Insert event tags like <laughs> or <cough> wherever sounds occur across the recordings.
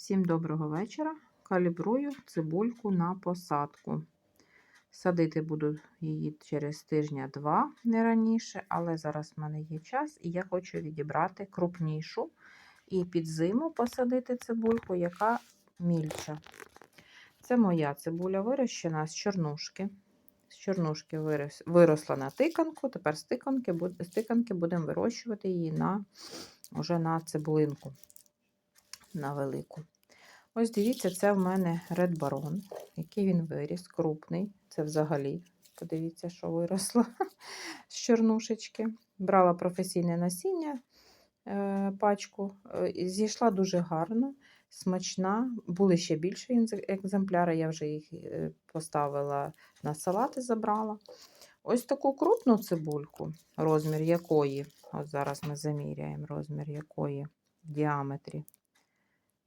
Всім доброго вечора. Калібрую цибульку на посадку. Садити буду її через тижня-два, не раніше, але зараз в мене є час, і я хочу відібрати крупнішу і під зиму посадити цибульку, яка мільча. Це моя цибуля вирощена з чорнушки. З чорнушки виросла на тиканку, тепер з тиканки, будемо вирощувати її на, вже на цибулинку на велику. Ось дивіться, це в мене Red Baron, який він виріс, крупний. Це взагалі, подивіться, що виросло <laughs> з чорнушечки. Брала професійне насіння е, пачку, е, зійшла дуже гарно, смачна. Були ще більші екземпляри, я вже їх е, поставила на салати, забрала. Ось таку крупну цибульку, розмір якої, от зараз ми заміряємо розмір якої в діаметрі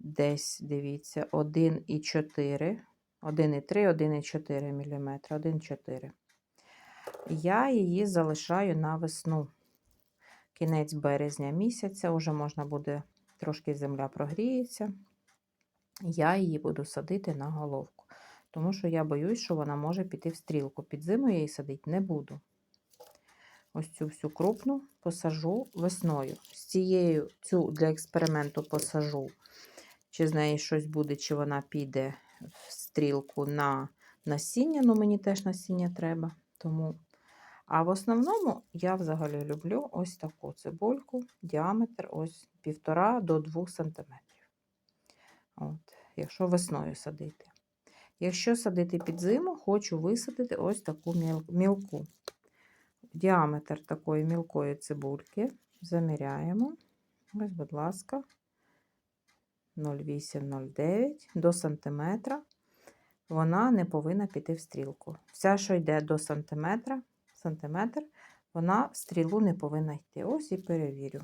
десь, дивіться, 1,4, 1,3, 1,4 мм, 1,4. Я її залишаю на весну. Кінець березня місяця, вже можна буде, трошки земля прогріється. Я її буду садити на головку. Тому що я боюсь, що вона може піти в стрілку. Під зиму я її садити не буду. Ось цю всю крупну посажу весною. З цією цю для експерименту посажу чи з неї щось буде, чи вона піде в стрілку на насіння. Ну, мені теж насіння треба. тому... А в основному я взагалі люблю ось таку цибульку, діаметр ось 1,5 до 2 см. От, Якщо весною садити. Якщо садити під зиму, хочу висадити ось таку мілку. Діаметр такої мілкої цибульки заміряємо. Ось, будь ласка, 0,8-0,9 до сантиметра, вона не повинна піти в стрілку. Вся, що йде до сантиметра, сантиметр, вона в стрілу не повинна йти. Ось і перевірю.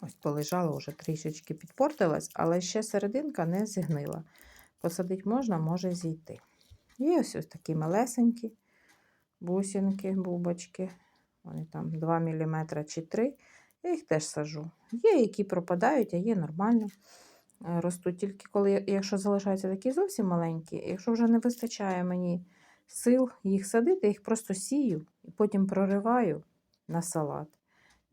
Ось полежала, вже трішечки підпортилась, але ще серединка не зігнила. Посадити можна, може зійти. І ось ось такі малесенькі бусинки, бубочки. Вони там 2 мм чи 3 я їх теж сажу. Є, які пропадають, а є нормально. Е, ростуть. Тільки коли, якщо залишаються такі зовсім маленькі, якщо вже не вистачає мені сил їх садити, їх просто сію і потім прориваю на салат.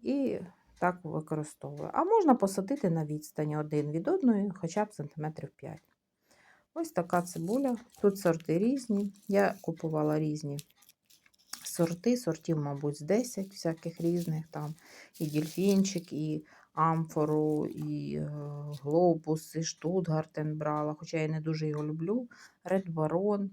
І так використовую. А можна посадити на відстані один від одної, хоча б сантиметрів 5. Ось така цибуля. Тут сорти різні. Я купувала різні сорти, сортів, мабуть, з 10 всяких різних. Там і дільфінчик, і амфору, і е, глобус, і штутгартен брала, хоча я не дуже його люблю. Ред Барон.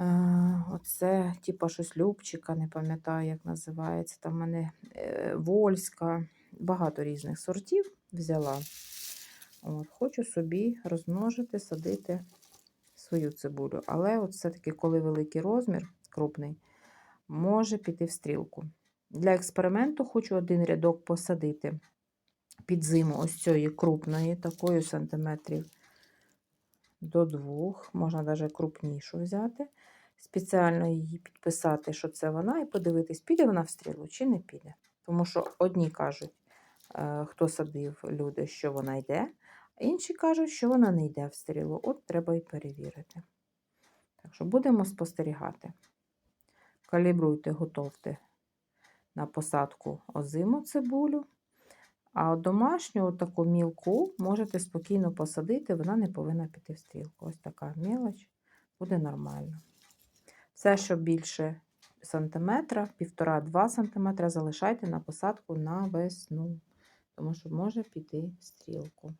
Е, оце, типа, щось Любчика, не пам'ятаю, як називається. Там в мене е, Вольська, багато різних сортів взяла. От, Хочу собі розмножити, садити свою цибулю. Але от все-таки, коли великий розмір, крупний, може піти в стрілку. Для експерименту хочу один рядок посадити під зиму ось цієї крупної, такої сантиметрів до двох, можна навіть крупнішу взяти. Спеціально її підписати, що це вона, і подивитись, піде вона в стрілу чи не піде. Тому що одні кажуть, е, хто садив люди, що вона йде, а інші кажуть, що вона не йде в стрілу. От треба і перевірити. Так що будемо спостерігати. Калібруйте, готовте на посадку озиму цибулю. А домашню таку мілку можете спокійно посадити, вона не повинна піти в стрілку. Ось така мілоч буде нормально. Все, що більше сантиметра, 1,5-2 см, залишайте на посадку на весну, тому що може піти в стрілку.